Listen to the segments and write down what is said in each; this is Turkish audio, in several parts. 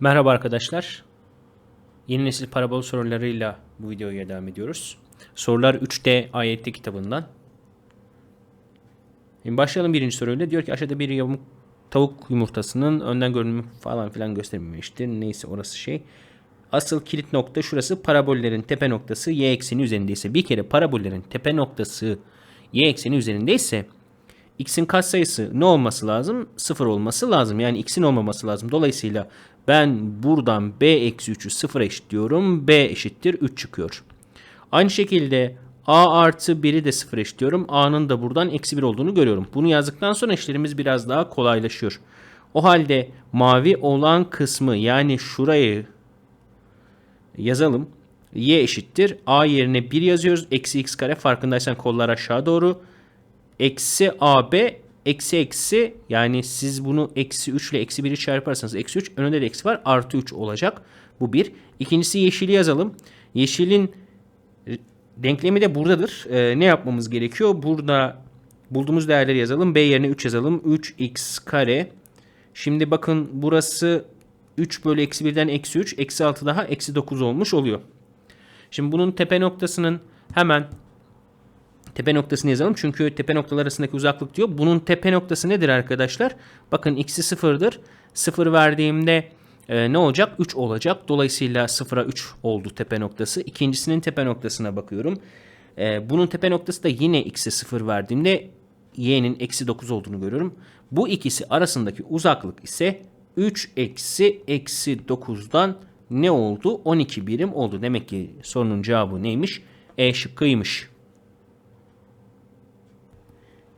Merhaba arkadaşlar. Yeni nesil parabol sorularıyla bu videoya devam ediyoruz. Sorular 3D ayette kitabından. Şimdi başlayalım birinci soruyla. Diyor ki aşağıda bir yamuk tavuk yumurtasının önden görünümü falan filan gösterilmemiştir. Neyse orası şey. Asıl kilit nokta şurası parabollerin tepe noktası y ekseni üzerindeyse. Bir kere parabollerin tepe noktası y ekseni üzerindeyse x'in katsayısı ne olması lazım? 0 olması lazım. Yani x'in olmaması lazım. Dolayısıyla ben buradan b eksi 3'ü 0 eşitliyorum. b eşittir 3 çıkıyor. Aynı şekilde a artı 1'i de 0 eşitliyorum. a'nın da buradan eksi 1 olduğunu görüyorum. Bunu yazdıktan sonra işlerimiz biraz daha kolaylaşıyor. O halde mavi olan kısmı yani şurayı yazalım. y eşittir. a yerine 1 yazıyoruz. Eksi x kare farkındaysan kollar aşağı doğru. Eksi ab eksi eksi yani siz bunu eksi 3 ile eksi 1'i çarparsanız eksi 3 önünde de eksi var artı 3 olacak. Bu bir. İkincisi yeşili yazalım. Yeşilin denklemi de buradadır. Ee, ne yapmamız gerekiyor? Burada bulduğumuz değerleri yazalım. B yerine 3 yazalım. 3x kare. Şimdi bakın burası 3 bölü eksi 1'den eksi 3. Eksi 6 daha eksi 9 olmuş oluyor. Şimdi bunun tepe noktasının hemen tepe noktasını yazalım. Çünkü tepe noktalar arasındaki uzaklık diyor. Bunun tepe noktası nedir arkadaşlar? Bakın x'i sıfırdır. Sıfır verdiğimde e, ne olacak? 3 olacak. Dolayısıyla sıfıra 3 oldu tepe noktası. İkincisinin tepe noktasına bakıyorum. E, bunun tepe noktası da yine x'e 0 verdiğimde y'nin eksi 9 olduğunu görüyorum. Bu ikisi arasındaki uzaklık ise 3 eksi eksi 9'dan ne oldu? 12 birim oldu. Demek ki sorunun cevabı neymiş? E şıkkıymış.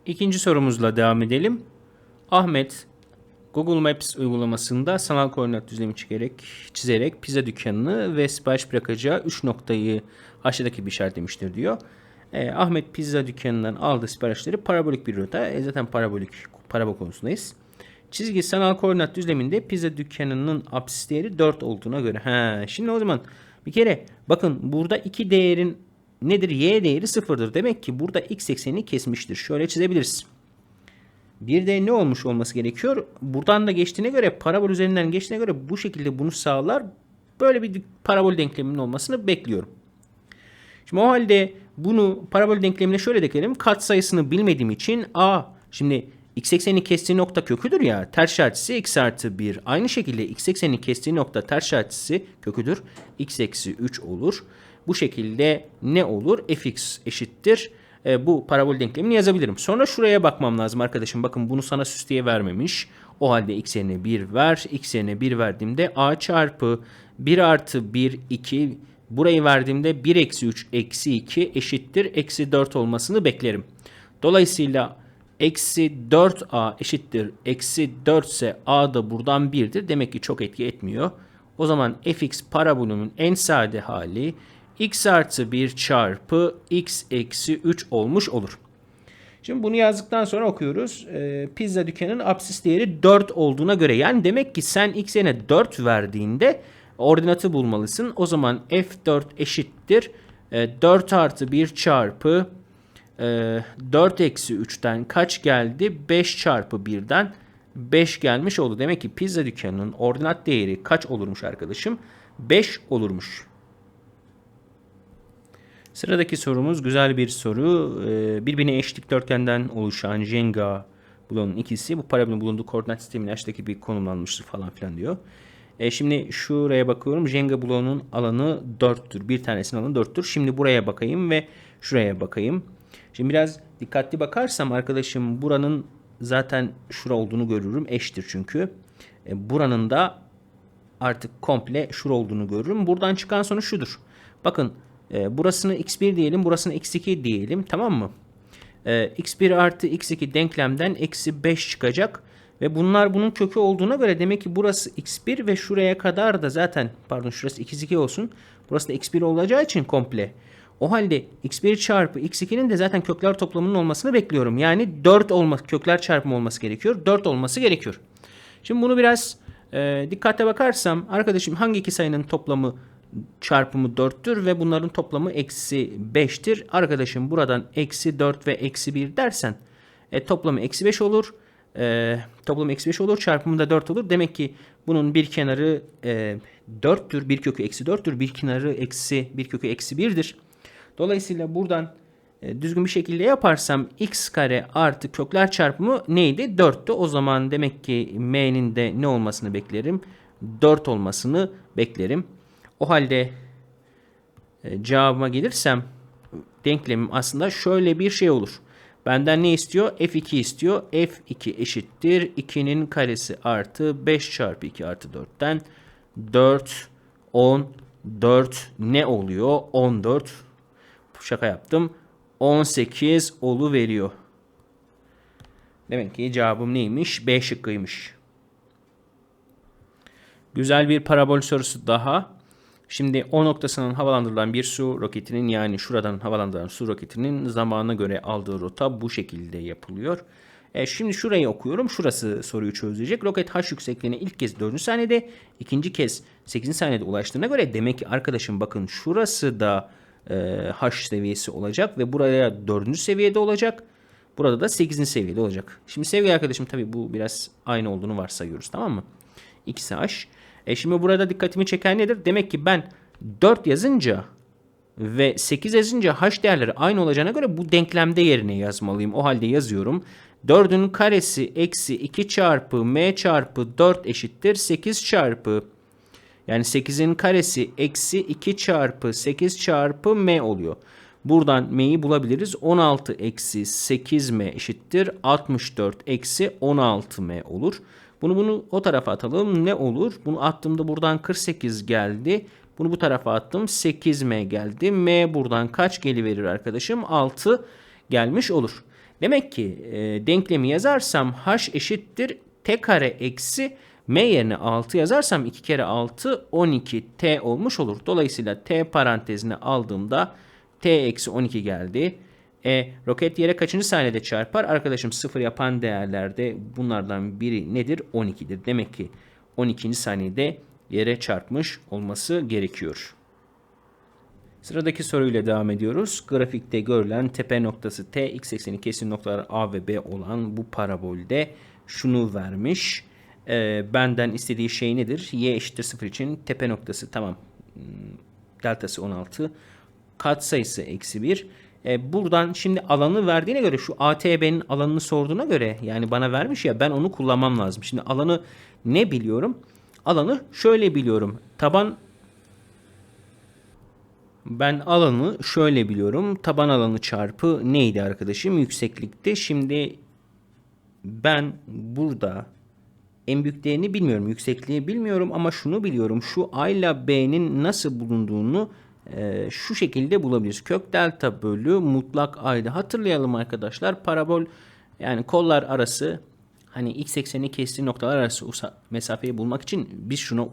İkinci sorumuzla devam edelim. Ahmet Google Maps uygulamasında sanal koordinat düzlemi çizerek, çizerek pizza dükkanını ve sipariş bırakacağı 3 noktayı aşağıdaki bir işaretlemiştir diyor. E, Ahmet pizza dükkanından aldığı siparişleri parabolik bir rota. E, zaten parabolik parabol konusundayız. Çizgi sanal koordinat düzleminde pizza dükkanının apsis değeri 4 olduğuna göre. Ha, şimdi o zaman bir kere bakın burada iki değerin nedir? Y değeri sıfırdır. Demek ki burada x eksenini kesmiştir. Şöyle çizebiliriz. Bir de ne olmuş olması gerekiyor? Buradan da geçtiğine göre parabol üzerinden geçtiğine göre bu şekilde bunu sağlar. Böyle bir parabol denkleminin olmasını bekliyorum. Şimdi o halde bunu parabol denklemine şöyle dekelim. Kat sayısını bilmediğim için a şimdi x eksenini kestiği nokta köküdür ya. Ters işaretisi x artı 1. Aynı şekilde x eksenini kestiği nokta ters işaretisi köküdür. x eksi 3 olur. Bu şekilde ne olur? fx eşittir. E, bu parabol denklemini yazabilirim. Sonra şuraya bakmam lazım arkadaşım. Bakın bunu sana süs vermemiş. O halde x yerine 1 ver. x yerine 1 verdiğimde a çarpı 1 artı 1 2 burayı verdiğimde 1 eksi 3 eksi 2 eşittir. Eksi 4 olmasını beklerim. Dolayısıyla eksi 4a eşittir. Eksi 4 ise a da buradan 1'dir. Demek ki çok etki etmiyor. O zaman fx parabolünün en sade hali x artı 1 çarpı x eksi 3 olmuş olur. Şimdi bunu yazdıktan sonra okuyoruz. E, pizza dükkanının apsis değeri 4 olduğuna göre yani demek ki sen x yerine 4 verdiğinde ordinatı bulmalısın. O zaman f4 eşittir. E, 4 artı 1 çarpı e, 4 eksi 3'ten kaç geldi? 5 çarpı 1'den 5 gelmiş oldu. Demek ki pizza dükkanının ordinat değeri kaç olurmuş arkadaşım? 5 olurmuş. Sıradaki sorumuz güzel bir soru. Ee, birbirine eş dikdörtgenden oluşan Jenga bloğunun ikisi bu parabolün bulunduğu koordinat sisteminin aşağıdaki bir konumlanmıştır falan filan diyor. E şimdi şuraya bakıyorum. Jenga bloğunun alanı 4'tür. Bir tanesinin alanı 4'tür. Şimdi buraya bakayım ve şuraya bakayım. Şimdi biraz dikkatli bakarsam arkadaşım buranın zaten şura olduğunu görürüm. Eştir çünkü. E, buranın da artık komple şura olduğunu görürüm. Buradan çıkan sonuç şudur. Bakın e, burasını x1 diyelim. Burasını x2 diyelim. Tamam mı? E, x1 artı x2 denklemden eksi 5 çıkacak. Ve bunlar bunun kökü olduğuna göre demek ki burası x1 ve şuraya kadar da zaten pardon şurası x2 olsun. Burası da x1 olacağı için komple. O halde x1 çarpı x2'nin de zaten kökler toplamının olmasını bekliyorum. Yani 4 olması, kökler çarpımı olması gerekiyor. 4 olması gerekiyor. Şimdi bunu biraz e, dikkatle bakarsam arkadaşım hangi iki sayının toplamı çarpımı 4'tür ve bunların toplamı eksi 5'tir. Arkadaşım buradan eksi 4 ve eksi 1 dersen e, toplamı eksi 5 olur. e, toplam eksi 5 olur. Çarpımı da 4 olur. Demek ki bunun bir kenarı e, 4'tür. Bir kökü eksi 4'tür. Bir kenarı eksi bir kökü eksi 1'dir. Dolayısıyla buradan e, düzgün bir şekilde yaparsam x kare artı kökler çarpımı neydi? 4'tü. O zaman demek ki m'nin de ne olmasını beklerim? 4 olmasını beklerim. O halde e, cevabıma gelirsem denklemim aslında şöyle bir şey olur. Benden ne istiyor? F2 istiyor. F2 eşittir. 2'nin karesi artı 5 çarpı 2 artı 4'ten 4, 10, 4 ne oluyor? 14. Şaka yaptım. 18 olu veriyor. Demek ki cevabım neymiş? B şıkkıymış. Güzel bir parabol sorusu daha. Şimdi o noktasının havalandırılan bir su roketinin yani şuradan havalandırılan su roketinin zamana göre aldığı rota bu şekilde yapılıyor. E, şimdi şurayı okuyorum. Şurası soruyu çözecek. Roket H yüksekliğine ilk kez 4. saniyede, ikinci kez 8. saniyede ulaştığına göre demek ki arkadaşım bakın şurası da e, H seviyesi olacak ve buraya 4. seviyede olacak. Burada da 8. seviyede olacak. Şimdi sevgili arkadaşım tabii bu biraz aynı olduğunu varsayıyoruz tamam mı? İkisi H. E şimdi burada dikkatimi çeken nedir? Demek ki ben 4 yazınca ve 8 yazınca h değerleri aynı olacağına göre bu denklemde yerine yazmalıyım. O halde yazıyorum. 4'ün karesi eksi 2 çarpı m çarpı 4 eşittir 8 çarpı yani 8'in karesi eksi 2 çarpı 8 çarpı m oluyor. Buradan m'yi bulabiliriz. 16 eksi 8m eşittir 64 eksi 16m olur. Bunu bunu o tarafa atalım. Ne olur? Bunu attığımda buradan 48 geldi. Bunu bu tarafa attım. 8m geldi. M buradan kaç geliverir arkadaşım? 6 gelmiş olur. Demek ki e, denklemi yazarsam h eşittir t kare eksi m yerine 6 yazarsam 2 kere 6 12 t olmuş olur. Dolayısıyla t parantezine aldığımda t eksi 12 geldi. E, roket yere kaçıncı saniyede çarpar? Arkadaşım sıfır yapan değerlerde bunlardan biri nedir? 12'dir. Demek ki 12. saniyede yere çarpmış olması gerekiyor. Sıradaki soruyla devam ediyoruz. Grafikte görülen tepe noktası T, x ekseni kesin noktalar A ve B olan bu parabolde şunu vermiş. E, benden istediği şey nedir? Y eşittir 0 için tepe noktası tamam. Hmm, deltası 16. Katsayısı eksi 1. E, buradan şimdi alanı verdiğine göre şu ATB'nin alanını sorduğuna göre yani bana vermiş ya ben onu kullanmam lazım. Şimdi alanı ne biliyorum? Alanı şöyle biliyorum. Taban ben alanı şöyle biliyorum. Taban alanı çarpı neydi arkadaşım? Yükseklikte. Şimdi ben burada en büyük değerini bilmiyorum. Yüksekliği bilmiyorum ama şunu biliyorum. Şu A ile B'nin nasıl bulunduğunu e, şu şekilde bulabiliriz. Kök delta bölü mutlak ayda. Hatırlayalım arkadaşlar. Parabol yani kollar arası hani x ekseni kestiği noktalar arası mesafeyi bulmak için biz şuna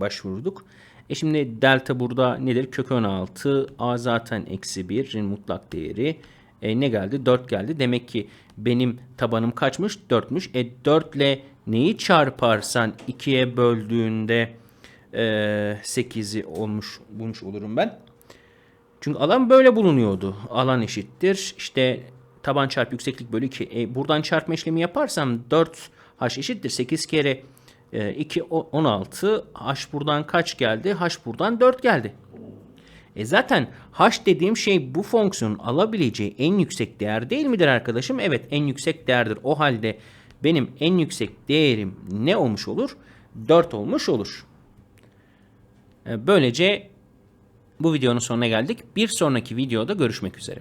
başvurduk. E şimdi delta burada nedir? Kök 16. A zaten eksi 1'in mutlak değeri. E ne geldi? 4 geldi. Demek ki benim tabanım kaçmış? 4'müş. E 4 ile neyi çarparsan 2'ye böldüğünde 8'i olmuş bulmuş olurum ben. Çünkü alan böyle bulunuyordu. Alan eşittir. İşte taban çarpı yükseklik bölü 2. E, buradan çarpma işlemi yaparsam 4h eşittir. 8 kere e, 2 16. h buradan kaç geldi? h buradan 4 geldi. E zaten h dediğim şey bu fonksiyonun alabileceği en yüksek değer değil midir arkadaşım? Evet en yüksek değerdir. O halde benim en yüksek değerim ne olmuş olur? 4 olmuş olur. Böylece bu videonun sonuna geldik. Bir sonraki videoda görüşmek üzere.